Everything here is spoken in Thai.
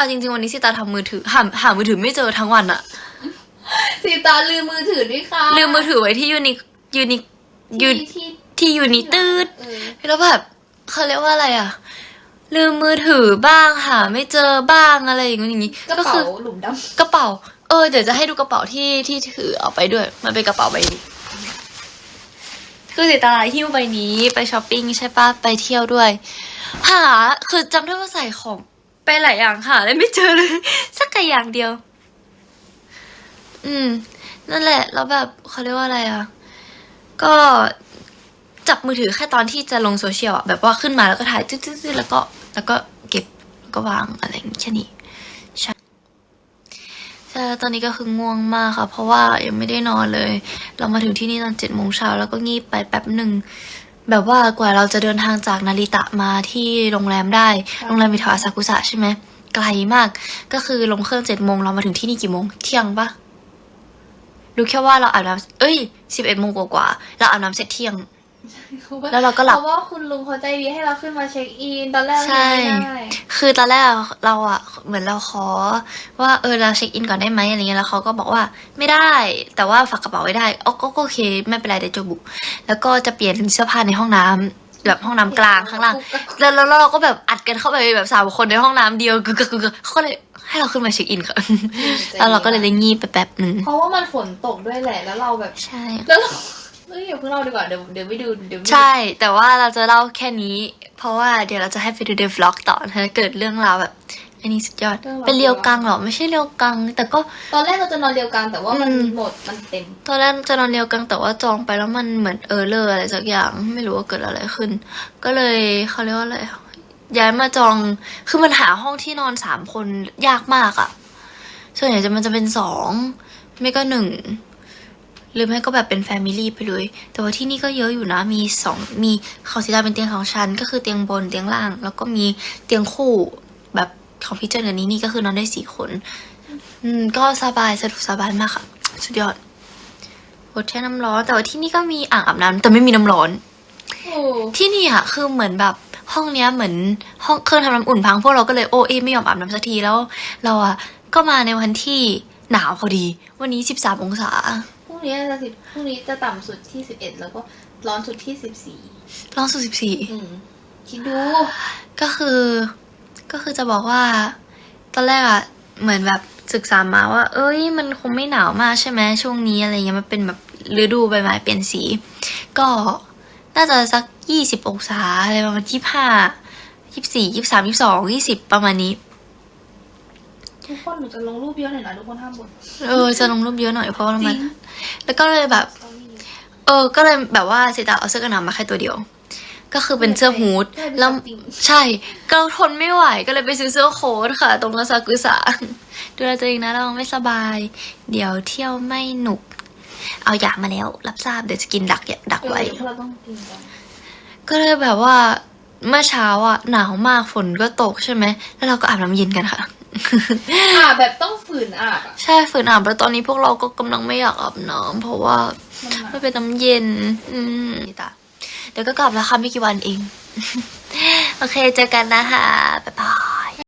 เอาจริงๆวันนี้สิตาทำมือถือหาหามือถือไม่เจอทั้งวันอะสีตาลืมมือถือด้วยค่ะลืมมือถือไว้ที่ยูนิยูนิยูที่ที่ที่ยูนิตืดเออแล้วแบบเขาเรียกว่าอะไรอะลืมมือถือบ้างหาไม่เจอบ้างอะไรอย่างงี้อย่างงี้กระก็เป๋าคือหลุมดกระเป๋า เออเดี๋ยวจะให้ดูกระเป๋าที่ที่ถือเอาไปด้วย มันเป็นกระเป๋าใบนี้คือสิตาหิ้วใบนี้ไปช้อปปิ้งใช่ปะไปเที่ยวด้วย หาคือจำได้ว่าใส่ของ ไปหลายอย่างหาเลยไม่เจอเลย สักอย่างเดียว อืม นั่นแหละ แล้วแบบเขาเรียกว่าอะไรอะ ก็จับมือถือแค่ตอนที่จะลงโซเชียลอะแบบว่าขึ้นมาแล้วก็ถ่ายตึ๊ดๆแล้วก็ แล้วก็เก็บแล้วก็วางอะไรอย่างงี้แค่นี้ใช่แล้วตอนนี้ก็คือง่วงมากค่ะ เพราะว่ายังไม่ได้นอนเลย เรามาถึงที่นี่ตอนเจ็ดโมงเช้าแล้วก็งีบไปแป๊บหนึ่ง แบบว่ากว่าเราจะเดินทางจากนาริตะมาที่โรงแรมได้ โรงแรมมิทาอาซากุสะใช่ไหมไกลมาก ก็คือลงเครื่องเจ็ดโมงเรามาถึงที่นี่กี่โมง เที่ยงปะรู้แค่ว่าเราอาบน้ำเอ้ยสิบเอ็ดโมงกว่าๆเราอาบน้ำเสร็จเที่ยงำ แล้วเราก็หลับเพราะว่าคุณลุงเขาใจดีให้เราขึ้นมาเช็คอิน ตอนแรกเราใช่ยังไม่ได้คือตอนแรกเราอะเหมือนเราขอ ว่าเออเราเช็คอินก่อนได้ไหมอะไรเงี้ยแล้วเขาก็บอกว่าไม่ได้ แต่ว่าฝากกระเป๋าไว้ได้อ๋อก็ก็โอเค ไม่เป็นไรเดี๋ยวจะบุกแล้วก็จะเปลี่ยนเสื้อผ้าในห้องน้ำแบบห้องน้ำกลางข้างล่างแล้วแล้วเราก็แบบอัดกันเข้าไปแบบสามคนในห้องน้ำเดียวกึกกึกกึกกึกเขาก็เลยให้เราขึ้นมาเช็คอินค่ะแล้วเราก็เลยได้งีบไปแป๊บหนึ่งเพราะว่ามันฝนตกด้วยแหละแล้วเราแบบใช่แล้ว เราเฮ้ยอย่าเพิ่งเล่าดีกว่าเดี๋ยวเดี๋ยวไม่ดูเดี๋ยวไม่ดูใช่ แต่ว่าเราจะเล่าแค่นี้ เพราะว่าเดี๋ยวเราจะให้ไปดูในวล็อกต่อถ้าเกิดเรื่องราวแบบ อันนี้สุดยอด เป็นเรียวกังเหรอ ไม่ใช่เรียวกัง แต่ก็ ตอนแรกเราจะนอนเรียวกันแต่ว่ามันอืม หมดมันเต็ม ตอนแรกจะนอนเรียวกังแต่ว่าจองไปแล้วมันเหมือนเออเลอร์อะไรสักอย่าง ไม่รู้ว่าเกิดอะไรขึ้น ก็เลยเขาเรียกว่าอะไรย้ายมาจองคือมันหาห้องที่นอนสามคนยากมากอะส่วนใหญ่จะมันจะเป็นสองไม่ก็หนึ่ง หรือไม่ก็แบบเป็นแฟมิลี่ไปเลย แต่ว่าที่นี่ก็เยอะอยู่นะ มีสองมีของศิลาเป็นเตียงสองชั้น ก็คือเตียงบนเตียงล่าง แล้วก็มีเตียงคู่แบบของพี่เจนกับนี้นี่ก็คือนอนได้สี่คน อืมก็สบายสะดวกสบายมากค่ะ สุดยอดโหแช่น้ำร้อน แต่ว่าที่นี่ก็มีอ่างอาบน้ำแต่ไม่มีน้ำร้อนโอ้ที่นี่อะคือเหมือนแบบห้องเนี้ยเหมือนห้องเครื่องทำน้ำอุ่นพังพวกเราก็เลยโอเอไม่ยอมอาบน้ำสักทีแล้ว เราอะก็มาในวันที่หนาวพอดี วันนี้สิบสามองศาพรุ่ งนี้จะสิบพรุ่งนี้จะต่ำสุดที่สิบเอ็ดแล้วก็ร้อนสุดที่สิบสี่ร้อนสุดสิบสี่อืมคิดดู ก็คือ ก็คือจะบอกว่า ตอนแรกอะเหมือนแบบศึกษามาว่า เอ้ย มันคงไม่หนาวมากใช่ไหมช่วงนี้อะไรเงี้ยมันเป็นแบบฤดูใบไม้เปลี่ยนสี ก็น่าจะสักยี่สิบองศาอะไรประมาณยี่ห้ายี่สี่ยี่สามยี่สองยี่สิบประมาณนี้ ทุกคนหนูจะลงรูปเยอะหน่อยนะทุกคนห้ามบ่นเออจะลงรูปเยอะหน่อยเพราะว่าจมัรินงแล้วก็เลยแบบ เออ ก็เลยแบบว่าสิตาเอาเสื้อกันหนาวมาแค่ตัวเดียว ก็คือเป็นเสื้อฮูดแล้วใช่ก็ทนไม่ไหวก็เลยไปซื้อเสื้อโค้ทค่ะ ตรงอาซากุสะดูแลตัวเองนะเราไม่สบาย เดี๋ยวเที่ยวไม่หนุก เอายามาแล้ว รับทราบเดี๋ยวจะกินดักดักเออไว้เดี๋ยวเราต้องกินกันก็เลยแบบว่าเมื่อเช้าอะหนาวมากฝนก็ตกใช่ไหม แล้วเราก็อาบน้ำเย็นกันค่ะ อาบแบบต้องฝืนอาบอะใช่ฝืนอาบแล้วตอนนี้พวกเราก็กำลังไม่อยากอาบน้ำเพราะว่ามันหนาวไม่เป็นน้ำเย็น อืมตาเดี๋ยวก็กลับแล้วค่ะไม่กี่วันเอง โอเคเจอกันนะคะบ๊ายบาย